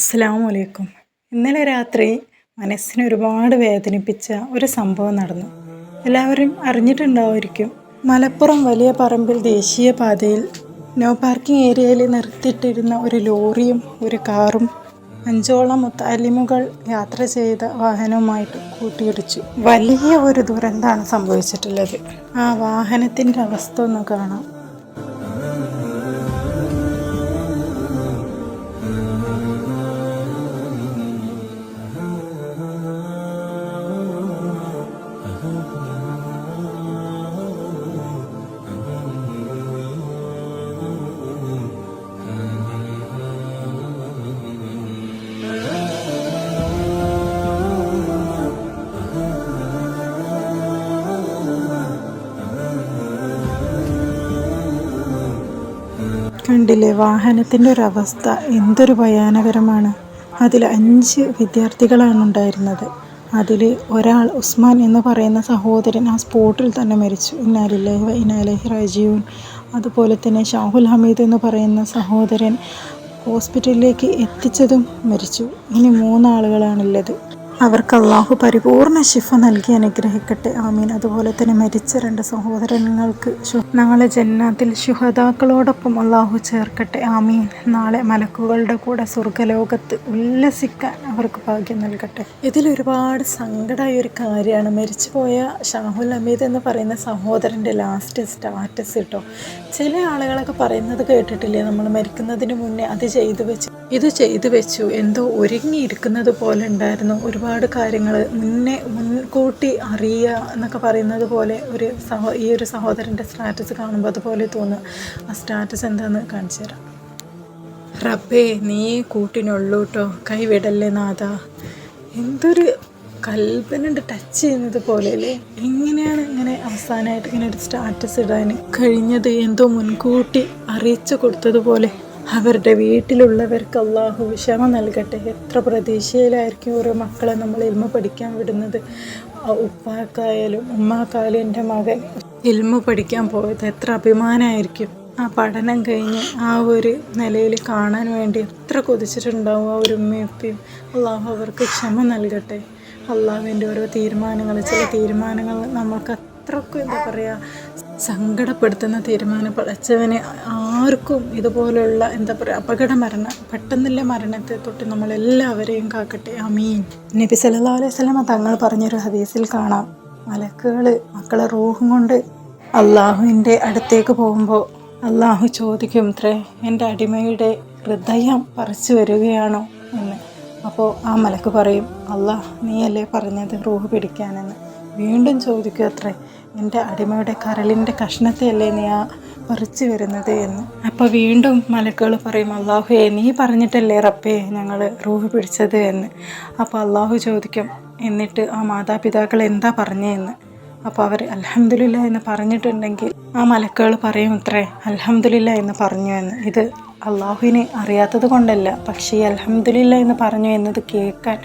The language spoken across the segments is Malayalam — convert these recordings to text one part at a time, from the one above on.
അസ്സലാമു വലൈക്കും ഇന്നലെ രാത്രി മനസ്സിനെ ഒരുപാട് വേദനിപ്പിച്ച ഒരു സംഭവം നടന്നു. എല്ലാവരും അറിഞ്ഞിട്ടുണ്ടാവുമായിരിക്കും. മലപ്പുറം വലിയ പറമ്പിൽ ദേശീയപാതയിൽ നോ പാർക്കിംഗ് ഏരിയയിൽ നിർത്തിയിട്ടിരുന്ന ഒരു ലോറിയും ഒരു കാറും അഞ്ചോളം മുത്താലിമുകൾ യാത്ര ചെയ്ത വാഹനവുമായിട്ട് കൂട്ടിയിടിച്ചു. വലിയ ഒരു ദുരന്തമാണ് സംഭവിച്ചിട്ടുള്ളത്. ആ വാഹനത്തിന്റെ അവസ്ഥ ഒന്ന് കാണാം. കണ്ടില്ലേ വാഹനത്തിന്റെ ഒരു അവസ്ഥ എന്തൊരു ഭയാനകരമാണ്. അതിൽ അഞ്ച് വിദ്യാർത്ഥികളാണ് ഉണ്ടായിരുന്നത് അതിൽ ഒരാൾ ഉസ്മാൻ എന്ന് പറയുന്ന സഹോദരൻ ആ സ്പോട്ടിൽ തന്നെ മരിച്ചു. ഇന്നാലില്ലാഹി വ ഇന്നാലഹി റജീവൻ അതുപോലെ തന്നെ ഷാഹുൽ ഹമീദ് എന്ന് പറയുന്ന സഹോദരൻ ഹോസ്പിറ്റലിലേക്ക് എത്തിച്ചതും മരിച്ചു. ഇനി മൂന്നാളുകളാണുള്ളത്. അവർക്ക് അള്ളാഹു പരിപൂർണ ശിഫ നൽകി അനുഗ്രഹിക്കട്ടെ. ആമീൻ. അതുപോലെ തന്നെ മരിച്ച രണ്ട് സഹോദരങ്ങൾക്ക് നാളെ ജന്നാത്തിൽ ശുഹതാക്കളോടൊപ്പം അള്ളാഹു ചേർക്കട്ടെ. ആമീൻ. നാളെ മലക്കുകളുടെ കൂടെ സ്വർഗലോകത്ത് ഉല്ലസിക്കാൻ അവർക്ക് ഭാഗ്യം നൽകട്ടെ. ഇതിലൊരുപാട് സങ്കടമായ ഒരു കാര്യമാണ്. മരിച്ചുപോയ ഷാഹുൽ അമീദ് എന്ന് പറയുന്ന സഹോദരന്റെ ലാസ്റ്റ് സ്റ്റാറ്റസ് കേട്ടോ. ചില ആളുകളൊക്കെ പറയുന്നത് കേട്ടിട്ടില്ലേ? നമ്മൾ മരിക്കുന്നതിന് മുന്നേ അത് ചെയ്തു വെച്ചു ഇത് ചെയ്തു വെച്ചു. എന്തോ ഒരുങ്ങിയിരിക്കുന്നത് പോലെ ഉണ്ടായിരുന്നു. ഒരുപാട് കാര്യങ്ങൾ മുന്നേ മുൻകൂട്ടി അറിയുക എന്നൊക്കെ പറയുന്നത് പോലെ ഒരു സഹോ ഈ ഒരു സഹോദരന്റെ സ്റ്റാറ്റസ് കാണുമ്പോൾ അതുപോലെ തോന്നുക ആ സ്റ്റാറ്റസ് എന്താണെന്ന് കാണിച്ചു തരാം. റബ്ബേ നീ കൂട്ടിനുള്ളൂ കേട്ടോ കൈവിടല്ലേ നാഥ. എന്തൊരു കൽപ്പനുണ്ട് ടച്ച് ചെയ്യുന്നത് പോലെ അല്ലേ? എങ്ങനെയാണ് ഇങ്ങനെ അവസാനമായിട്ട് ഇങ്ങനെ ഒരു സ്റ്റാറ്റസ് ഇടാൻ കഴിഞ്ഞത്? എന്തോ മുൻകൂട്ടി അറിയിച്ചു കൊടുത്തതുപോലെ അവരുടെ വീട്ടിലുള്ളവർക്ക് അള്ളാഹു വിഷമ നൽകട്ടെ. എത്ര പ്രതീക്ഷയിലായിരിക്കും ഓരോ മക്കളെ നമ്മൾ ഇൽമ പഠിക്കാൻ വിടുന്നത്? ആ ഉപ്പാക്കായാലും ഉമ്മാക്കായാലും എന്റെ മകൻ ഇൽമ പഠിക്കാൻ പോയത് എത്ര അഭിമാനമായിരിക്കും. ആ പഠനം കഴിഞ്ഞ് ആ ഒരു നിലയിൽ കാണാൻ വേണ്ടി എത്ര കൊതിച്ചിട്ടുണ്ടാവും ആ ഒരു ഉമ്മയും അള്ളാഹു അവർക്ക് ക്ഷമ നൽകട്ടെ. അള്ളാഹുവിന്റെ ഓരോ തീരുമാനങ്ങൾ ചില തീരുമാനങ്ങൾ നമ്മൾക്ക് അത്രക്കും എന്താ പറയുക സങ്കടപ്പെടുത്തുന്ന തീരുമാനം പഠിച്ചവനെ ആർക്കും ഇതുപോലുള്ള എന്താ പറയുക അപകട മരണം പെട്ടെന്നുള്ള മരണത്തെ തൊട്ട് നമ്മളെല്ലാവരെയും കാക്കട്ടെ. അമീൻ നബി സല്ലാ അലൈഹി വസല്ലമ തങ്ങൾ പറഞ്ഞൊരു ഹദീസിൽ കാണാം. മലക്കുകൾ മക്കളെ റൂഹും കൊണ്ട് അള്ളാഹുവിന്റെ അടുത്തേക്ക് പോകുമ്പോൾ അള്ളാഹു ചോദിക്കും ഇത്രേ എന്റെ അടിമയുടെ ഹൃദയം പറിച്ചു വരികയാണോ? എന്ന്. അപ്പോൾ ആ മലക്ക് പറയും അള്ളാഹ് നീയല്ലേ പറഞ്ഞത് റൂഹ് പിടിക്കാനെന്ന്? വീണ്ടും ചോദിക്കും അത്രേ എന്റെ അടിമയുടെ കരളിന്റെ കഷ്ണത്തെയല്ലേ നീ ആ പറിച്ചു വരുന്നത് എന്ന്. അപ്പോൾ വീണ്ടും മലക്കുകൾ പറയും അള്ളാഹുയെ നീ പറഞ്ഞിട്ടല്ലേ റബ്ബേ ഞങ്ങൾ റൂഹ് പിടിച്ചത് എന്ന്? അപ്പോൾ അള്ളാഹു ചോദിക്കും എന്നിട്ട് ആ മാതാപിതാക്കൾ എന്താ പറഞ്ഞതെന്ന് അപ്പോൾ അവർ അൽഹംദുലില്ല എന്ന് പറഞ്ഞിട്ടുണ്ടെങ്കിൽ ആ മലക്കുകൾ പറയും ഇത്രേ അൽഹംദുലില്ല എന്ന് പറഞ്ഞു എന്ന്. ഇത് അള്ളാഹുവിനെ അറിയാത്തത് കൊണ്ടല്ല പക്ഷേ അൽഹംദുലില്ല എന്ന് പറഞ്ഞു എന്നത് കേൾക്കാൻ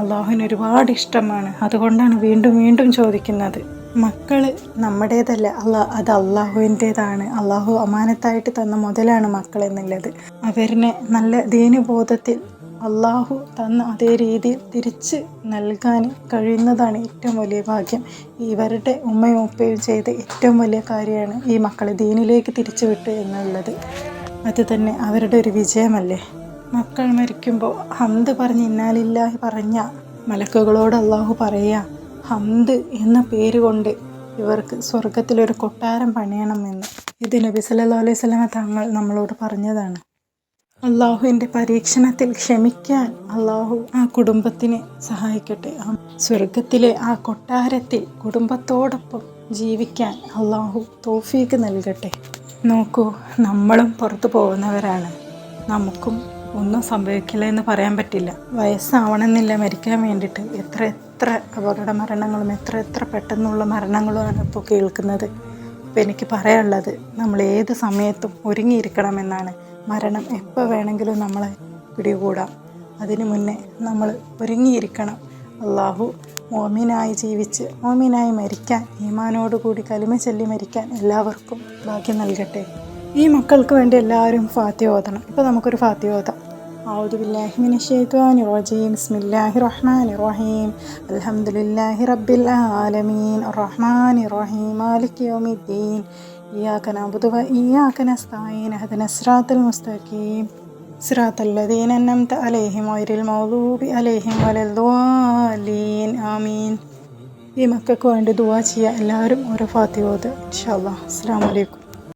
അള്ളാഹുവിന് ഒരുപാട് ഇഷ്ടമാണ്. അതുകൊണ്ടാണ് വീണ്ടും വീണ്ടും ചോദിക്കുന്നത്. മക്കൾ നമ്മുടേതല്ല. അല്ല അത് അള്ളാഹുവിന്റേതാണ്. അള്ളാഹു അമാനത്തായിട്ട് തന്ന മുതലാണ് മക്കൾ എന്നുള്ളത് അവരിനെ നല്ല ദീനുബോധത്തിൽ അള്ളാഹു തന്ന അതേ രീതിയിൽ തിരിച്ച് നൽകാൻ കഴിയുന്നതാണ് ഏറ്റവും വലിയ ഭാഗ്യം. ഇവരുടെ ഉമ്മയും ഉപ്പയും ചെയ്ത ഏറ്റവും വലിയ കാര്യമാണ് ഈ മക്കളെ ദീനിലേക്ക് തിരിച്ചു വിട്ടു എന്നുള്ളത്. അത് തന്നെ അവരുടെ ഒരു വിജയമല്ലേ? മക്കൾ മരിക്കുമ്പോൾ ഹന്ത് പറഞ്ഞ് ഇന്നാലില്ലാഹി പറഞ്ഞ മലക്കുകളോട് അള്ളാഹു പറയുക ഹംദ് എന്ന പേര് കൊണ്ട് ഇവർക്ക് സ്വർഗത്തിലൊരു കൊട്ടാരം പണിയണമെന്ന്. ഇത് നബി സല്ലാ അലൈഹി സ്വലാമ തങ്ങൾ നമ്മളോട് പറഞ്ഞതാണ്. അള്ളാഹുവിന്റെ പരീക്ഷണത്തിൽ ക്ഷമിക്കാൻ അള്ളാഹു ആ കുടുംബത്തിനെ സഹായിക്കട്ടെ. ആ സ്വർഗത്തിലെ ആ കൊട്ടാരത്തിൽ കുടുംബത്തോടൊപ്പം ജീവിക്കാൻ അള്ളാഹു തോഫീക്ക് നൽകട്ടെ. നോക്കൂ നമ്മളും പുറത്തു പോകുന്നവരാണ്. നമുക്കും ഒന്നും സംഭവിക്കില്ല എന്ന് പറയാൻ പറ്റില്ല. വയസ്സാവണമെന്നില്ല മരിക്കാൻ വേണ്ടിയിട്ട്. എത്ര എത്ര അപകട മരണങ്ങളും എത്ര എത്ര പെട്ടെന്നുള്ള മരണങ്ങളുമാണ് ഇപ്പോൾ കേൾക്കുന്നത്. അപ്പോൾ എനിക്ക് പറയാനുള്ളത് നമ്മൾ ഏത് സമയത്തും ഒരുങ്ങിയിരിക്കണമെന്നാണ്. മരണം എപ്പോൾ വേണമെങ്കിലും നമ്മളെ പിടികൂടാം. അതിനു മുന്നേ നമ്മൾ ഒരുങ്ങിയിരിക്കണം. അള്ളാഹു മോമിനായി ജീവിച്ച് മോമിനായി മരിക്കാൻ ഈമാനോടുകൂടി കലിമ ചൊല്ലി മരിക്കാൻ എല്ലാവർക്കും ഭാഗ്യം നൽകട്ടെ. ഈ മക്കൾക്ക് വേണ്ടി എല്ലാവരും ഫാത്തി ഓതണം. ഇപ്പോൾ നമുക്കൊരു ഫാത്തി ഓതാം. أعوذ بالله من الشيطان الرجيم بسم الله الرحمن الرحيم الحمد لله رب العالمين الرحمن الرحيم مالك يوم الدين إياك نعبد وإياك نستعين اهدنا الصراط المستقيم صراط الذين أنعمت عليهم غير المغضوب عليهم ولا الضالين آمين ഈ മക്കൾക്ക് വേണ്ടി ദുവാ ചെയ്യുക എല്ലാവരും ഓരോ ഫാത്തിഹ ഓതുക ഇൻഷാ അല്ലാ അസ്സലാമു അലൈക്കും